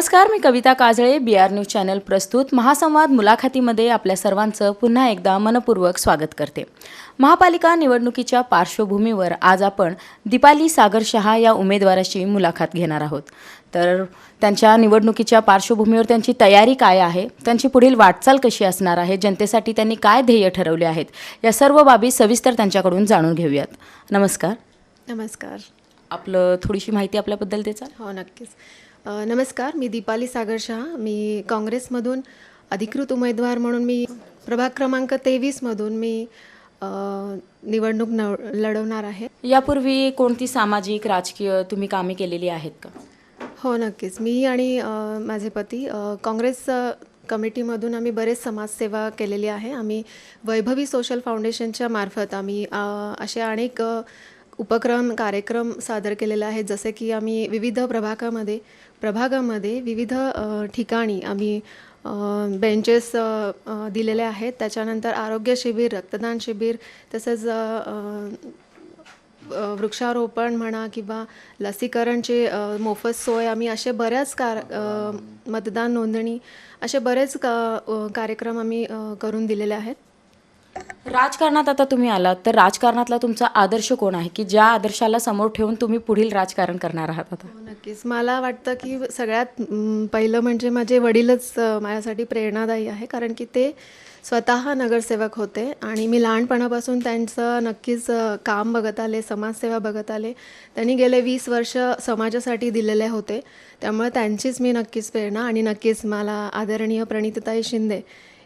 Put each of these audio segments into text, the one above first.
नमस्कार मी Kavita Kajale B R news channel प्रस्तुत महासंवाद मुलाखतीमध्ये आपल्या सर्वांचं पुन्हा एकदा मनपूर्वक स्वागत करते. महापालिका निवडणुकीच्या पार्श्वभूमीवर आज आपण दीपाली सागर शहा या उमेदवाराची मुलाखत घेणार आहोत. तर त्यांच्या निवडणुकीच्या पार्श्वभूमीवर त्यांची तयारी काय आहे? त्यांची पुढील वाटचाल कशी असणार आहे? जनतेसाठी त्यांनी काय ध्येय ठरवले आहेत? या सर्व बाबी सविस्तर त्यांच्याकडून जाणून घेऊयात. नमस्कार. नमस्कार. आपलं थोडीशी माहिती आपल्याबद्दल त्याचा हो नक्कीच. नमस्कार मी दीपाली सागर शहा. मी काँग्रेसमधून अधिकृत उमेदवार म्हणून मी प्रभाग क्रमांक तेवीसमधून मी निवडणूक नव लढवणार आहे. यापूर्वी कोणती सामाजिक राजकीय तुम्ही कामे केलेली आहेत का? हो नक्कीच. मी आणि माझे पती काँग्रेस कमिटीमधून आम्ही बरेच समाजसेवा केलेली आहे. आम्ही वैभवी सोशल फाउंडेशनच्या मार्फत आम्ही असे अनेक उपक्रम कार्यक्रम सादर केलेले आहेत जसे की आम्ही विविध प्रभागामध्ये प्रभागामध्ये विविध ठिकाणी आम्ही बेंचेस दिलेले आहेत. त्याच्यानंतर आरोग्य शिबिर रक्तदान शिबिर तसंच वृक्षारोपण म्हणा किंवा लसीकरणचे मोफत सोय आम्ही असे बऱ्याच कार मतदान नोंदणी असे बरेच का कार्यक्रम आम्ही करून दिलेले आहेत. राजकारणात आता तुम्ही आलात तर राजकारणातला तुमचा आदर्श कोण आहे? की ज्या आदर्शाला समोर ठेवून तुम्ही पुढील राजकारण करणार आहात आता? हो, नक्कीच. मला वाटतं की सगळ्यात पहिलं म्हणजे माझे वडीलच माझ्यासाठी प्रेरणादायी आहे. कारण की ते स्वतः नगरसेवक होते आणि मी लहानपणापासून त्यांचं नक्कीच काम बघत आले समाजसेवा बघत आले. त्यांनी गेले वीस वर्ष समाजासाठी दिलेले होते. त्यामुळे त्यांचीच मी नक्कीच प्रेरणा आणि नक्कीच मला आदरणीय प्रणितताई शिंदे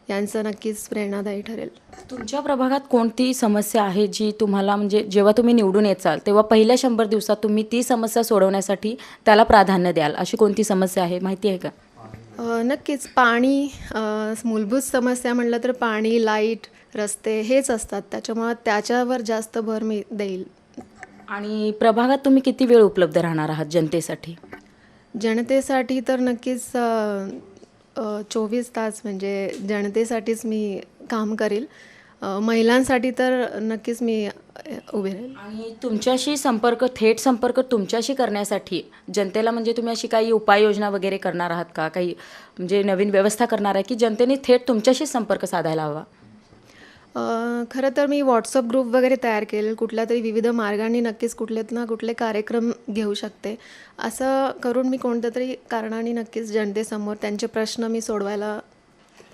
यांचं नक्कीच प्रेरणादायी ठरेल. तुमच्या प्रभागात कोणती समस्या आहे जी तुम्हाला म्हणजे जेव्हा तुम्ही निवडून येचाल तेव्हा पहिल्या शंभर दिवसात तुम्ही ती समस्या सोडवण्यासाठी त्याला प्राधान्य द्याल? अशी कोणती समस्या आहे? माहिती आहे का? नक्कीच. पाणी मूलभूत समस्या म्हटलं तर पाणी लाइट रस्ते हेच असतात. त्याच्यामुळं त्याच्यावर जास्त भर मी देईल. आणि प्रभागात तुम्ही किती वेळ उपलब्ध राहणार आहात जनतेसाठी? जनतेसाठी तर नक्कीच चोवीस तास म्हणजे जनतेसाठीच मी काम करेल. महिलांसाठी तर नक्कीच मी उभे राहील. आणि तुमच्याशी संपर्क थेट संपर्क तुमच्याशी करण्यासाठी जनतेला म्हणजे तुम्ही अशी काही उपाययोजना वगैरे करणार आहात का? काही म्हणजे नवीन व्यवस्था करणार आहे की जनतेने थेट तुमच्याशी संपर्क साधायला हवा? खरं तर मी व्हॉट्सअप ग्रुप वगैरे तयार केले कुठल्या तरी विविध मार्गांनी नक्कीच कुठलेत ना कुठले कार्यक्रम घेऊ शकते. असं करून मी कोणत्या तरी कारणाने नक्कीच जनतेसमोर त्यांचे प्रश्न मी सोडवायला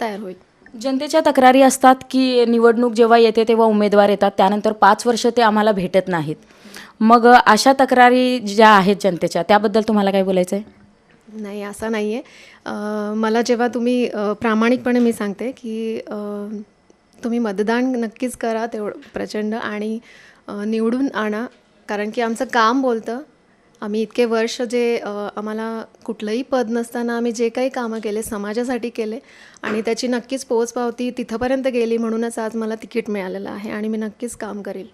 तयार होईल. जनतेच्या तक्रारी असतात की निवडणूक जेव्हा येते तेव्हा उमेदवार येतात त्यानंतर पाच वर्ष ते आम्हाला भेटत नाहीत. मग अशा तक्रारी ज्या आहेत जनतेच्या त्याबद्दल तुम्हाला काय बोलायचं आहे? नाही असं नाही आहे मला जेव्हा तुम्ही प्रामाणिकपणे मी सांगते की तुम्ही मतदान नक्कीच करा तेवढं प्रचंड आणि निवडून आणा. कारण की आमचं काम बोलतं. आम्ही इतके वर्ष जे आम्हाला कुठलंही पद नसताना आम्ही जे काही कामं केले समाजासाठी केले आणि त्याची नक्कीच पोचपावती तिथंपर्यंत गेली म्हणूनच आज मला तिकीट मिळालेलं आहे आणि मी नक्कीच काम करेल.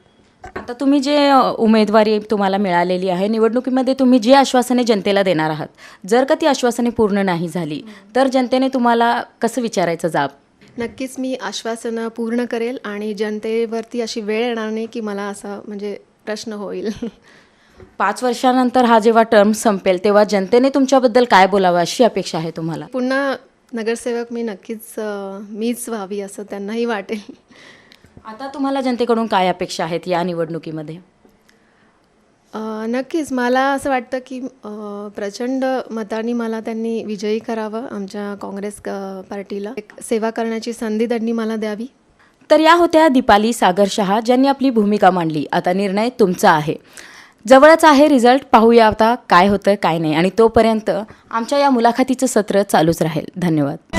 आता तुम्ही जे उमेदवारी तुम्हाला मिळालेली आहे निवडणुकीमध्ये तुम्ही जी आश्वासने जनतेला देणार आहात जर का ती आश्वासने पूर्ण नाही झाली तर जनतेने तुम्हाला कसं विचारायचं जाब? नक्कीच मी आश्वासनं पूर्ण करेल आणि जनतेवरती अशी वेळ येणार नाही की मला असा म्हणजे प्रश्न होईल. पाच वर्षानंतर हा जेव्हा टर्म संपेल तेव्हा जनतेने तुमच्याबद्दल काय बोलावं अशी अपेक्षा आहे तुम्हाला? पुन्हा नगरसेवक मी नक्कीच मीच व्हावी असं त्यांनाही वाटेल. आता तुम्हाला जनतेकडून काय अपेक्षा आहेत या निवडणुकीमध्ये? अ, नक्कीच. मला असं वाटतं की अ, प्रचंड मतांनी मला त्यांनी विजयी करावं आमच्या काँग्रेस पार्टीला. एक सेवा करण्याची संधी त्यांनी मला द्यावी. तर या होत्या दीपाली सागर शहा ज्यांनी आपली भूमिका मांडली. आता निर्णय तुमचा आहे. जवळच आहे रिझल्ट. पाहूया आता काय होतं काय नाही. आणि तोपर्यंत आमच्या या मुलाखतीचं सत्र चालूच राहील. धन्यवाद.